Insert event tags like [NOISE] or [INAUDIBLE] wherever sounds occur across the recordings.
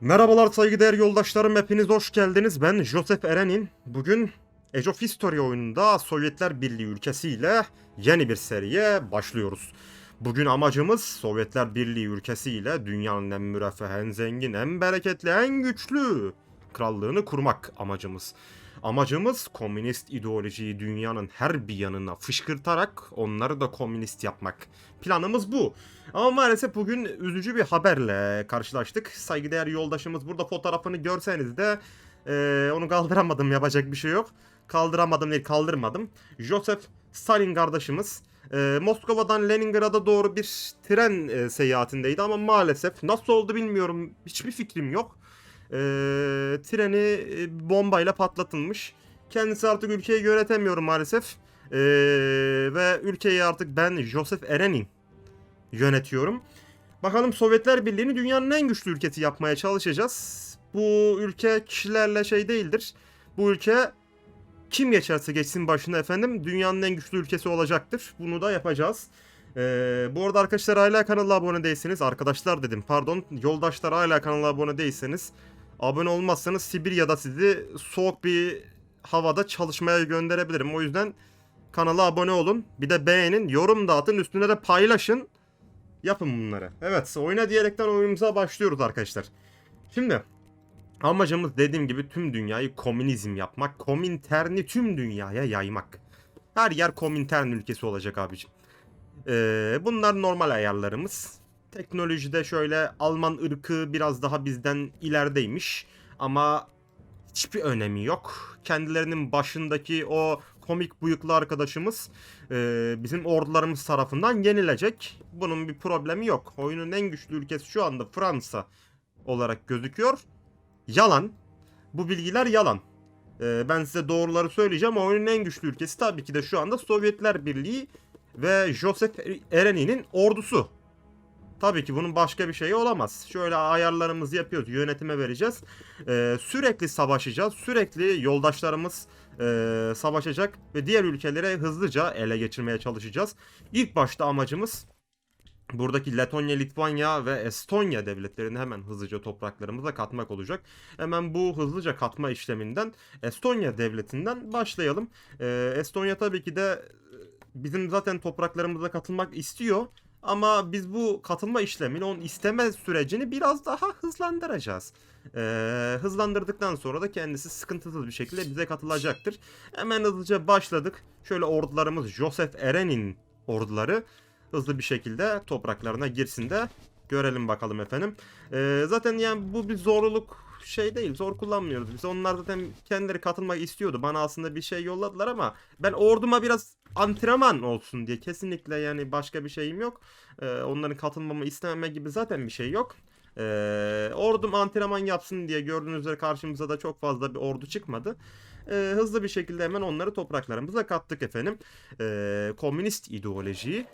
Merhabalar saygıdeğer yoldaşlarım hepiniz hoş geldiniz. Ben Joseph Eren'in. Bugün Age of History oyununda Sovyetler Birliği ülkesiyle yeni bir seriye başlıyoruz. Bugün amacımız Sovyetler Birliği ülkesiyle dünyanın en müreffeh, en zengin, en bereketli, en güçlü krallığını kurmak amacımız. Amacımız komünist ideolojiyi dünyanın her bir yanına fışkırtarak onları da komünist yapmak. Planımız bu. Ama maalesef bugün üzücü bir haberle karşılaştık. Saygıdeğer yoldaşımız burada fotoğrafını görseniz de eee, onu kaldıramadım yapacak bir şey yok. Kaldıramadım değil kaldırmadım. Joseph Stalin kardeşimiz eee, Moskova'dan Leningrad'a doğru bir tren eee, seyahatindeydi ama maalesef nasıl oldu bilmiyorum hiçbir fikrim yok. Treni e, bombayla patlatılmış. Kendisi artık ülkeyi yönetemiyor maalesef. Eee, ve ülkeyi artık ben Joseph Erenin yönetiyorum. Bakalım Sovyetler Birliği'ni dünyanın en güçlü ülkesi yapmaya çalışacağız. Bu ülke kişilerle şey değildir. Bu ülke kim geçerse geçsin başına efendim dünyanın en güçlü ülkesi olacaktır. Bunu da yapacağız. Ee, bu arada arkadaşlar hala kanala abone değilseniz arkadaşlar dedim pardon yoldaşlar hala kanala abone değilseniz abone olmazsanız Sibirya'da sizi soğuk bir havada çalışmaya gönderebilirim. O yüzden kanala abone olun. Bir de beğenin, yorum da atın, üstüne de paylaşın. Yapın bunları. Evet, oyuna diyerekten oyunumuza başlıyoruz arkadaşlar. Şimdi amacımız dediğim gibi tüm dünyayı komünizm yapmak, komünterni tüm dünyaya yaymak. Her yer komintern ülkesi olacak abicim. Ee, bunlar normal ayarlarımız. Teknolojide şöyle Alman ırkı biraz daha bizden ilerideymiş ama hiçbir önemi yok. Kendilerinin başındaki o komik bıyıklı arkadaşımız e, bizim ordularımız tarafından yenilecek. Bunun bir problemi yok. Oyunun en güçlü ülkesi şu anda Fransa olarak gözüküyor. Yalan. Bu bilgiler yalan. E, ben size doğruları söyleyeceğim. Oyunun en güçlü ülkesi tabii ki de şu anda Sovyetler Birliği ve Joseph Erenin'in ordusu. Tabii ki bunun başka bir şeyi olamaz. Şöyle ayarlarımızı yapıyoruz. Yönetime vereceğiz. Ee, sürekli savaşacağız. Sürekli yoldaşlarımız e, savaşacak ve diğer ülkelere hızlıca ele geçirmeye çalışacağız. İlk başta amacımız buradaki Letonya, Litvanya ve Estonya devletlerini hemen hızlıca topraklarımıza katmak olacak. Hemen bu hızlıca katma işleminden Estonya devletinden başlayalım. Ee, Estonya tabii ki de bizim zaten topraklarımıza katılmak istiyor. Ama biz bu katılma işlemini, onun isteme sürecini biraz daha hızlandıracağız. Ee, hızlandırdıktan sonra da kendisi sıkıntısız bir şekilde bize katılacaktır. Hemen hızlıca başladık. Şöyle ordularımız Joseph Eren'in orduları hızlı bir şekilde topraklarına girsin de görelim bakalım efendim. Ee, zaten yani bu bir zorluk şey değil. Zor kullanmıyoruz biz. Onlar zaten kendileri katılmak istiyordu. Bana aslında bir şey yolladılar ama ben orduma biraz antrenman olsun diye kesinlikle yani başka bir şeyim yok. Ee, onların katılmamı istememe gibi zaten bir şey yok. Ee, ordum antrenman yapsın diye gördüğünüz üzere karşımıza da çok fazla bir ordu çıkmadı. Ee, hızlı bir şekilde hemen onları topraklarımıza kattık efendim. Ee, komünist ideolojiyi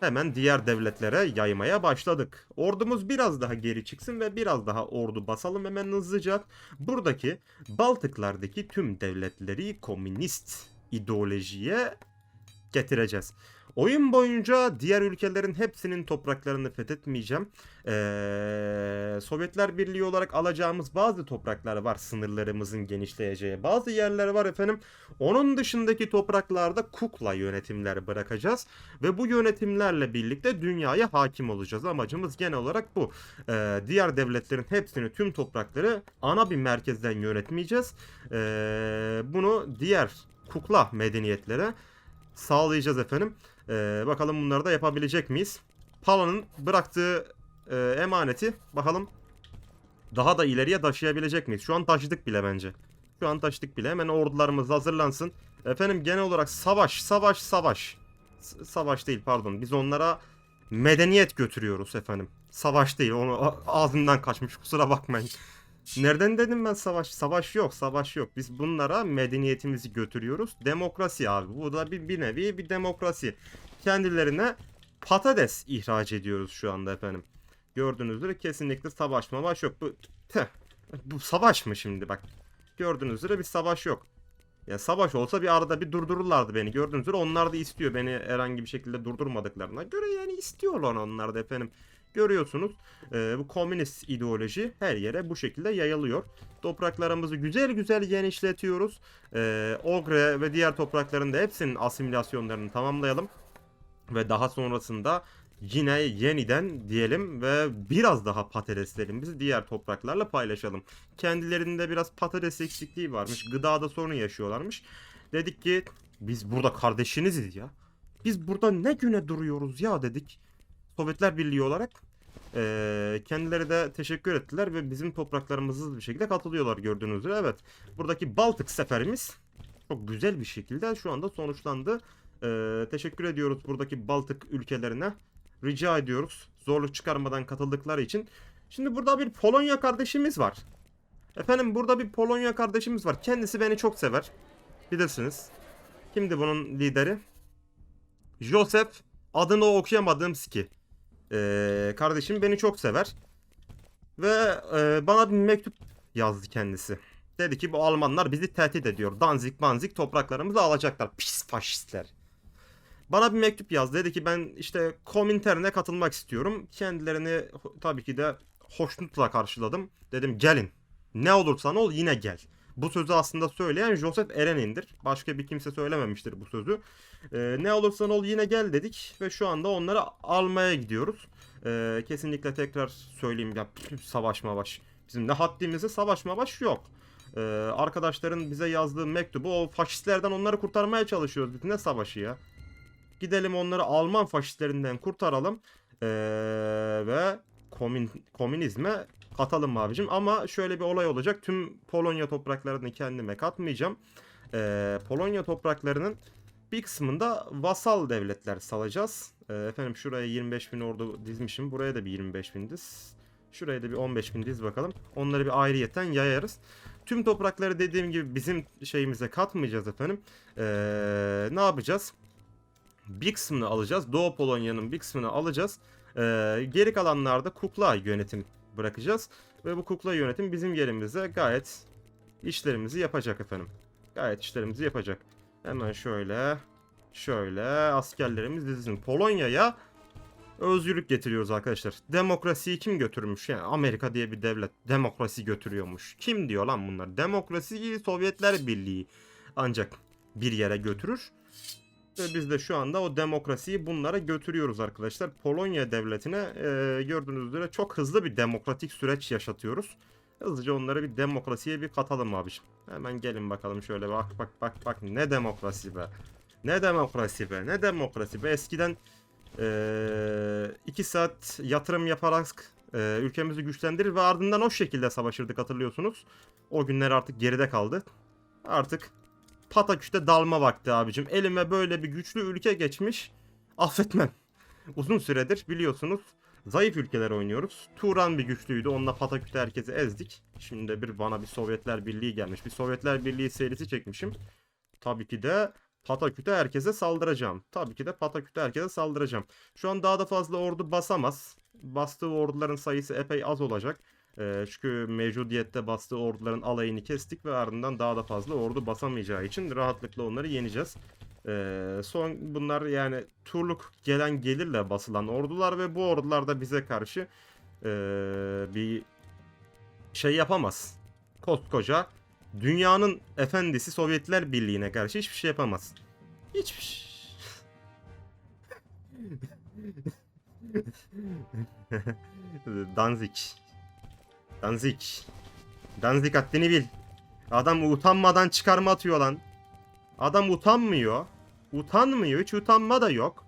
hemen diğer devletlere yaymaya başladık. Ordumuz biraz daha geri çıksın ve biraz daha ordu basalım hemen hızlıca. Buradaki Baltıklardaki tüm devletleri komünist ideolojiye getireceğiz. Oyun boyunca diğer ülkelerin hepsinin topraklarını fethetmeyeceğim. Ee, Sovyetler Birliği olarak alacağımız bazı topraklar var sınırlarımızın genişleyeceği. Bazı yerler var efendim. Onun dışındaki topraklarda kukla yönetimler bırakacağız. Ve bu yönetimlerle birlikte dünyaya hakim olacağız. Amacımız genel olarak bu. Ee, diğer devletlerin hepsini tüm toprakları ana bir merkezden yönetmeyeceğiz. Ee, bunu diğer kukla medeniyetlere sağlayacağız efendim. Ee, bakalım bunları da yapabilecek miyiz? Pala'nın bıraktığı e, emaneti bakalım daha da ileriye taşıyabilecek miyiz? Şu an taşıdık bile bence. Şu an taşıdık bile. Hemen ordularımız hazırlansın. Efendim genel olarak savaş, savaş, savaş. S- savaş değil pardon. Biz onlara medeniyet götürüyoruz efendim. Savaş değil. Onu a- ağzımdan kaçmış kusura bakmayın. Nereden dedim ben savaş? Savaş yok, savaş yok. Biz bunlara medeniyetimizi götürüyoruz. Demokrasi abi. Bu da bir, bir nevi bir demokrasi. Kendilerine patates ihraç ediyoruz şu anda efendim. Gördüğünüz üzere kesinlikle savaş mavaş yok. Bu, teh, bu savaş mı şimdi bak. Gördüğünüz bir savaş yok. Ya savaş olsa bir arada bir durdururlardı beni. Gördüğünüz onlar da istiyor beni herhangi bir şekilde durdurmadıklarına göre yani istiyorlar onlar da efendim. Görüyorsunuz e, bu komünist ideoloji her yere bu şekilde yayılıyor. Topraklarımızı güzel güzel genişletiyoruz. E, Ogre ve diğer toprakların da hepsinin asimilasyonlarını tamamlayalım. Ve daha sonrasında yine yeniden diyelim ve biraz daha patateslerimizi diğer topraklarla paylaşalım. Kendilerinde biraz patates eksikliği varmış. Gıdada sorun yaşıyorlarmış. Dedik ki biz burada kardeşiniziz ya. Biz burada ne güne duruyoruz ya dedik. Sovyetler Birliği olarak. Ee, kendileri de teşekkür ettiler ve bizim topraklarımızı bir şekilde katılıyorlar gördüğünüz üzere. Evet buradaki Baltık seferimiz çok güzel bir şekilde şu anda sonuçlandı. Ee, teşekkür ediyoruz buradaki Baltık ülkelerine. Rica ediyoruz zorluk çıkarmadan katıldıkları için. Şimdi burada bir Polonya kardeşimiz var. Efendim burada bir Polonya kardeşimiz var. Kendisi beni çok sever. Bilirsiniz. Kimdi bunun lideri? Joseph adını okuyamadığım ski. Ee, kardeşim beni çok sever. Ve e, bana bir mektup yazdı kendisi. Dedi ki bu Almanlar bizi tehdit ediyor. Danzig manzik topraklarımızı alacaklar. Pis faşistler. Bana bir mektup yazdı. Dedi ki ben işte Komintern'e katılmak istiyorum. Kendilerini tabii ki de hoşnutla karşıladım. Dedim gelin. Ne olursan ol yine gel. Bu sözü aslında söyleyen Joseph Eren'indir. Başka bir kimse söylememiştir bu sözü. Ee, ne olursan ol yine gel dedik ve şu anda onları almaya gidiyoruz. Ee, kesinlikle tekrar söyleyeyim ya [CLEARS THROAT] savaş mavaş. Bizim ne haddimize savaş mavaş yok. Ee, arkadaşların bize yazdığı mektubu o faşistlerden onları kurtarmaya çalışıyoruz. Ne savaşı ya? Gidelim onları Alman faşistlerinden kurtaralım. Ee, ve komün, komünizme katalım abicim. Ama şöyle bir olay olacak. Tüm Polonya topraklarını kendime katmayacağım. Ee, Polonya topraklarının bir kısmında vasal devletler salacağız. Ee, efendim şuraya 25 bin ordu dizmişim. Buraya da bir 25 bin diz. Şuraya da bir 15 bin diz bakalım. Onları bir ayrıyeten yayarız. Tüm toprakları dediğim gibi bizim şeyimize katmayacağız efendim. Ee, ne yapacağız? Bir kısmını alacağız. Doğu Polonya'nın bir kısmını alacağız. Ee, geri kalanlarda kukla yönetim bırakacağız. Ve bu kukla yönetim bizim yerimizde gayet işlerimizi yapacak efendim. Gayet işlerimizi yapacak. Hemen şöyle şöyle askerlerimiz dizilsin. Polonya'ya özgürlük getiriyoruz arkadaşlar. Demokrasiyi kim götürmüş? Yani Amerika diye bir devlet demokrasi götürüyormuş. Kim diyor lan bunlar? Demokrasiyi Sovyetler Birliği ancak bir yere götürür. Ve biz de şu anda o demokrasiyi bunlara götürüyoruz arkadaşlar. Polonya devletine e, gördüğünüz üzere çok hızlı bir demokratik süreç yaşatıyoruz. Hızlıca onları bir demokrasiye bir katalım abiciğim. Hemen gelin bakalım şöyle bak bak bak bak ne demokrasi be. Ne demokrasi be ne demokrasi be eskiden 2 saat yatırım yaparak e, ülkemizi güçlendirir ve ardından o şekilde savaşırdık hatırlıyorsunuz. O günler artık geride kaldı. Artık Pataküste dalma vakti abicim. Elime böyle bir güçlü ülke geçmiş. Affetmem. [LAUGHS] Uzun süredir biliyorsunuz zayıf ülkeler oynuyoruz. Turan bir güçlüydü. Onunla Pataküte herkesi ezdik. Şimdi de bir bana bir Sovyetler Birliği gelmiş. Bir Sovyetler Birliği serisi çekmişim. Tabii ki de Pataküte herkese saldıracağım. Tabii ki de Pataküte herkese saldıracağım. Şu an daha da fazla ordu basamaz. Bastığı orduların sayısı epey az olacak. Ee, çünkü mevcudiyette bastığı orduların alayını kestik ve ardından daha da fazla ordu basamayacağı için rahatlıkla onları yeneceğiz. Ee, son bunlar yani turluk gelen gelirle basılan ordular ve bu ordular da bize karşı ee, bir şey yapamaz. Koskoca dünyanın efendisi Sovyetler Birliği'ne karşı hiçbir şey yapamaz. Hiçbir şey. [LAUGHS] Danzig. Danzig. Danzig haddini bil. Adam utanmadan çıkarma atıyor lan. Adam utanmıyor. Utanmıyor. Hiç utanma da yok.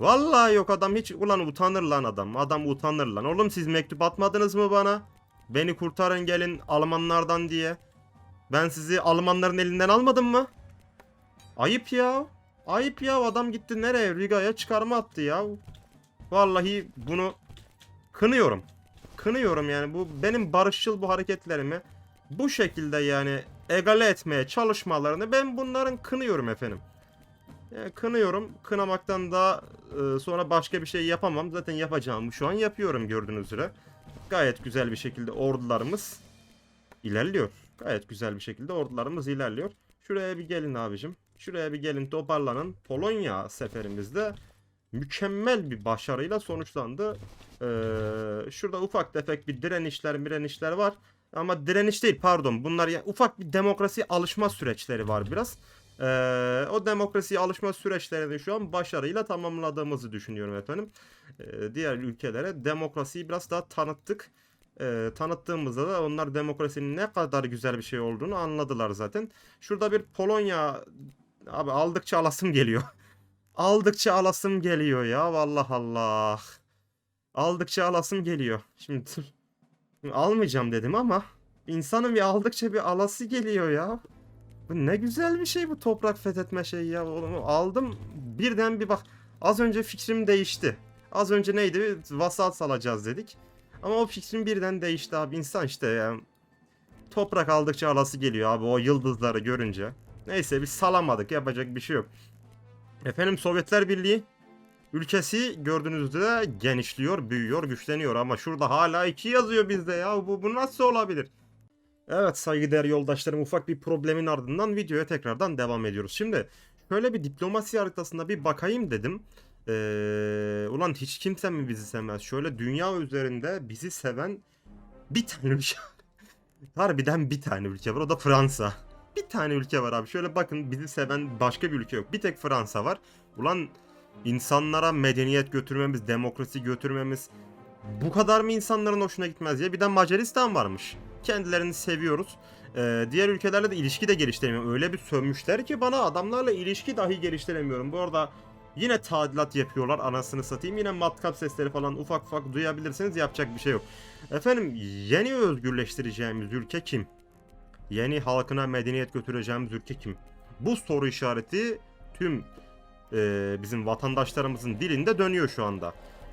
Vallahi yok adam hiç ulan utanır lan adam. Adam utanır lan. Oğlum siz mektup atmadınız mı bana? Beni kurtarın gelin Almanlardan diye. Ben sizi Almanların elinden almadım mı? Ayıp ya. Ayıp ya adam gitti nereye? Riga'ya çıkarma attı ya. Vallahi bunu kınıyorum. Kınıyorum yani bu benim barışçıl bu hareketlerimi bu şekilde yani egale etmeye çalışmalarını ben bunların kınıyorum efendim. Yani kınıyorum. Kınamaktan daha e, sonra başka bir şey yapamam. Zaten yapacağımı şu an yapıyorum gördüğünüz üzere. Gayet güzel bir şekilde ordularımız ilerliyor. Gayet güzel bir şekilde ordularımız ilerliyor. Şuraya bir gelin abicim. Şuraya bir gelin toparlanın. Polonya seferimizde mükemmel bir başarıyla sonuçlandı. Ee, şurada ufak tefek bir direnişler mirenişler var. Ama direniş değil pardon. Bunlar ya, ufak bir demokrasi alışma süreçleri var biraz. Ee, o demokrasiye alışma süreçlerini şu an başarıyla tamamladığımızı düşünüyorum efendim. Ee, diğer ülkelere demokrasiyi biraz daha tanıttık. Ee, tanıttığımızda da onlar demokrasinin ne kadar güzel bir şey olduğunu anladılar zaten. Şurada bir Polonya abi aldıkça alasım geliyor. Aldıkça alasım geliyor ya vallahi Allah. Aldıkça alasım geliyor. Şimdi almayacağım dedim ama insanın bir aldıkça bir alası geliyor ya. Bu ne güzel bir şey bu toprak fethetme şeyi ya. Oğlum aldım birden bir bak. Az önce fikrim değişti. Az önce neydi? Vasal salacağız dedik. Ama o fikrim birden değişti abi. İnsan işte ya. Toprak aldıkça alası geliyor abi o yıldızları görünce. Neyse biz salamadık yapacak bir şey yok. Efendim Sovyetler Birliği ülkesi gördüğünüz üzere genişliyor, büyüyor, güçleniyor ama şurada hala 2 yazıyor bizde ya. Bu, bu nasıl olabilir? Evet saygıdeğer yoldaşlarım ufak bir problemin ardından videoya tekrardan devam ediyoruz. Şimdi şöyle bir diplomasi haritasına bir bakayım dedim. Ee, ulan hiç kimse mi bizi sevmez? Şöyle dünya üzerinde bizi seven bir tane ülke [LAUGHS] Harbiden bir tane ülke var o da Fransa. Bir tane ülke var abi. Şöyle bakın bizi seven başka bir ülke yok. Bir tek Fransa var. Ulan insanlara medeniyet götürmemiz, demokrasi götürmemiz bu kadar mı insanların hoşuna gitmez ya? Bir de Macaristan varmış. Kendilerini seviyoruz. Ee, diğer ülkelerle de ilişki de geliştiremiyorum. Öyle bir sövmüşler ki bana adamlarla ilişki dahi geliştiremiyorum. Bu arada yine tadilat yapıyorlar anasını satayım. Yine matkap sesleri falan ufak ufak duyabilirsiniz yapacak bir şey yok. Efendim yeni özgürleştireceğimiz ülke kim? Yeni halkına medeniyet götüreceğimiz ülke kim? Bu soru işareti tüm e, bizim vatandaşlarımızın dilinde dönüyor şu anda.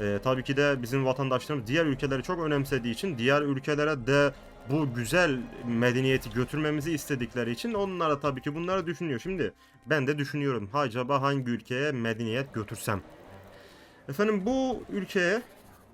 E, tabii ki de bizim vatandaşlarımız diğer ülkeleri çok önemsediği için diğer ülkelere de bu güzel medeniyeti götürmemizi istedikleri için onlar da tabii ki bunları düşünüyor. Şimdi ben de düşünüyorum acaba hangi ülkeye medeniyet götürsem? Efendim bu ülkeye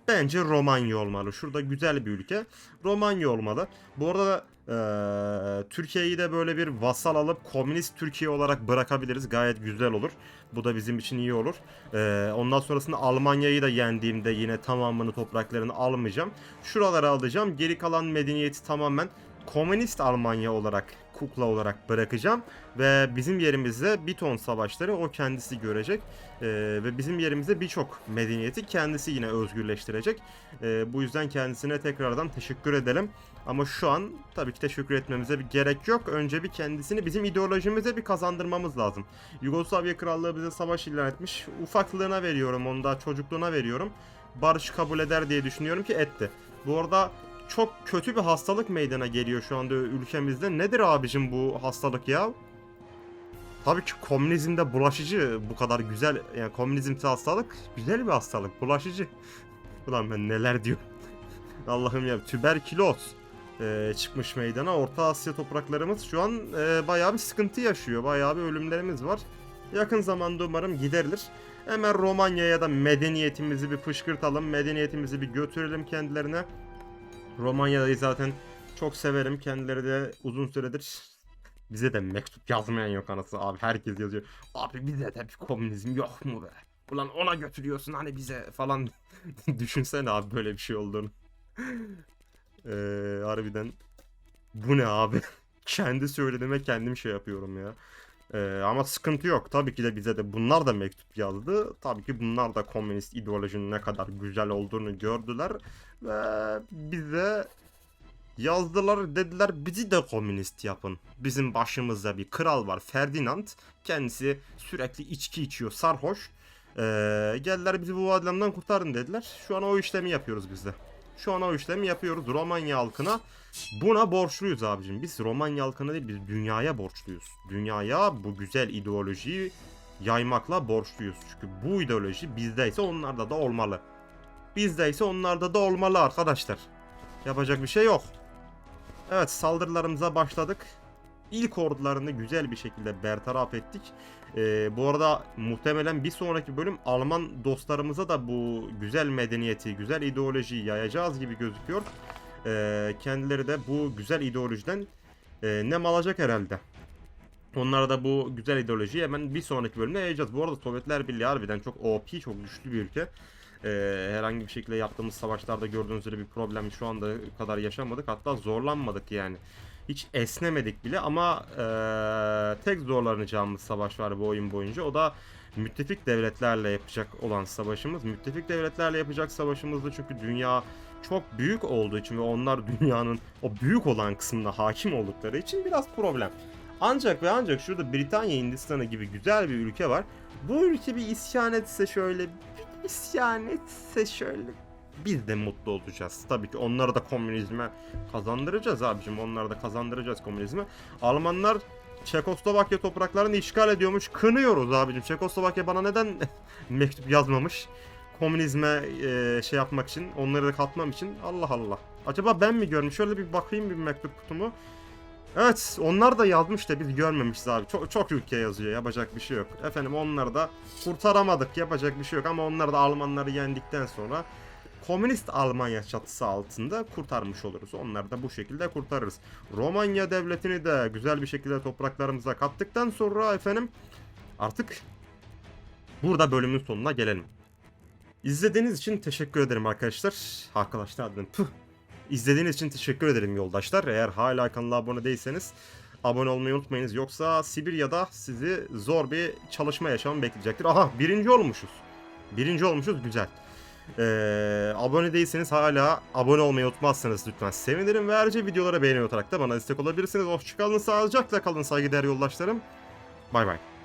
bence Romanya olmalı. Şurada güzel bir ülke. Romanya olmalı. Bu arada eee, Türkiye'yi de böyle bir vasal alıp komünist Türkiye olarak bırakabiliriz. Gayet güzel olur. Bu da bizim için iyi olur. Eee, ondan sonrasında Almanya'yı da yendiğimde yine tamamını topraklarını almayacağım. Şuraları alacağım. Geri kalan medeniyeti tamamen komünist Almanya olarak kukla olarak bırakacağım ve bizim yerimizde bir ton savaşları o kendisi görecek Ee, ve bizim yerimizde birçok medeniyeti kendisi yine özgürleştirecek. Ee, bu yüzden kendisine tekrardan teşekkür edelim. Ama şu an tabii ki teşekkür etmemize bir gerek yok. Önce bir kendisini bizim ideolojimize bir kazandırmamız lazım. Yugoslavya Krallığı bize savaş ilan etmiş. Ufaklığına veriyorum onu da çocukluğuna veriyorum. Barış kabul eder diye düşünüyorum ki etti. Bu arada çok kötü bir hastalık meydana geliyor şu anda ülkemizde. Nedir abicim bu hastalık ya? Tabii ki komünizmde bulaşıcı bu kadar güzel yani komünizmsi hastalık güzel bir hastalık bulaşıcı. Ulan ben neler diyorum. [LAUGHS] Allah'ım ya tüberküloz e, çıkmış meydana. Orta Asya topraklarımız şu an e, bayağı bir sıkıntı yaşıyor. Bayağı bir ölümlerimiz var. Yakın zamanda umarım giderilir. Hemen Romanya'ya da medeniyetimizi bir fışkırtalım. Medeniyetimizi bir götürelim kendilerine. Romanya'yı zaten çok severim. Kendileri de uzun süredir bize de mektup yazmayan yok anası abi. Herkes yazıyor. Abi bize de bir komünizm yok mu be? Ulan ona götürüyorsun hani bize falan. [LAUGHS] Düşünsene abi böyle bir şey olduğunu. Ee, harbiden bu ne abi? [LAUGHS] Kendi söylediğime kendim şey yapıyorum ya. Ee, ama sıkıntı yok. Tabii ki de bize de bunlar da mektup yazdı. Tabii ki bunlar da komünist ideolojinin ne kadar güzel olduğunu gördüler. Ve bize yazdılar dediler bizi de komünist yapın. Bizim başımızda bir kral var Ferdinand. Kendisi sürekli içki içiyor sarhoş. Ee, geldiler bizi bu adamdan kurtarın dediler. Şu an o işlemi yapıyoruz biz de. Şu an o işlemi yapıyoruz Romanya halkına. Buna borçluyuz abicim. Biz Romanya halkına değil biz dünyaya borçluyuz. Dünyaya bu güzel ideolojiyi yaymakla borçluyuz. Çünkü bu ideoloji bizdeyse onlarda da olmalı. Bizdeyse onlarda da olmalı arkadaşlar. Yapacak bir şey yok. Evet saldırılarımıza başladık. İlk ordularını güzel bir şekilde bertaraf ettik. Ee, bu arada muhtemelen bir sonraki bölüm Alman dostlarımıza da bu güzel medeniyeti, güzel ideolojiyi yayacağız gibi gözüküyor. Ee, kendileri de bu güzel ideolojiden e, nem alacak herhalde. Onlara da bu güzel ideolojiyi hemen bir sonraki bölümde yayacağız. Bu arada Sovyetler Birliği harbiden çok OP, çok güçlü bir ülke. Ee, herhangi bir şekilde yaptığımız savaşlarda gördüğünüz üzere bir problem şu anda kadar yaşamadık. Hatta zorlanmadık yani. Hiç esnemedik bile ama ee, tek zorlanacağımız savaş var bu oyun boyunca. O da müttefik devletlerle yapacak olan savaşımız. Müttefik devletlerle yapacak savaşımızda çünkü dünya çok büyük olduğu için ve onlar [LAUGHS] dünyanın o büyük olan kısmına hakim oldukları için biraz problem. Ancak ve ancak şurada Britanya Hindistan'ı gibi güzel bir ülke var. Bu ülke bir isyan etse şöyle, bir isyan etse şöyle biz de mutlu olacağız. Tabii ki onları da komünizme kazandıracağız abicim. Onları da kazandıracağız komünizme. Almanlar Çekoslovakya topraklarını işgal ediyormuş. Kınıyoruz abicim. Çekoslovakya bana neden [LAUGHS] mektup yazmamış? Komünizme e, şey yapmak için, onları da katmam için. Allah Allah. Acaba ben mi görmüş? Şöyle bir bakayım bir mektup kutumu. Evet onlar da yazmış da biz görmemişiz abi. Çok, çok ülke yazıyor yapacak bir şey yok. Efendim onları da kurtaramadık yapacak bir şey yok ama onlar da Almanları yendikten sonra Komünist Almanya çatısı altında kurtarmış oluruz. Onları da bu şekilde kurtarırız. Romanya devletini de güzel bir şekilde topraklarımıza kattıktan sonra efendim artık burada bölümün sonuna gelelim. İzlediğiniz için teşekkür ederim arkadaşlar. Arkadaşlar dedim. Püh. İzlediğiniz için teşekkür ederim yoldaşlar. Eğer hala kanala abone değilseniz abone olmayı unutmayınız. Yoksa Sibirya'da sizi zor bir çalışma yaşamı bekleyecektir. Aha birinci olmuşuz. Birinci olmuşuz güzel. Ee, abone değilseniz hala abone olmayı unutmazsanız lütfen sevinirim. Ve ayrıca videolara beğeni atarak da bana destek olabilirsiniz. Hoşçakalın, sağlıcakla kalın saygıdeğer yoldaşlarım. Bay bay.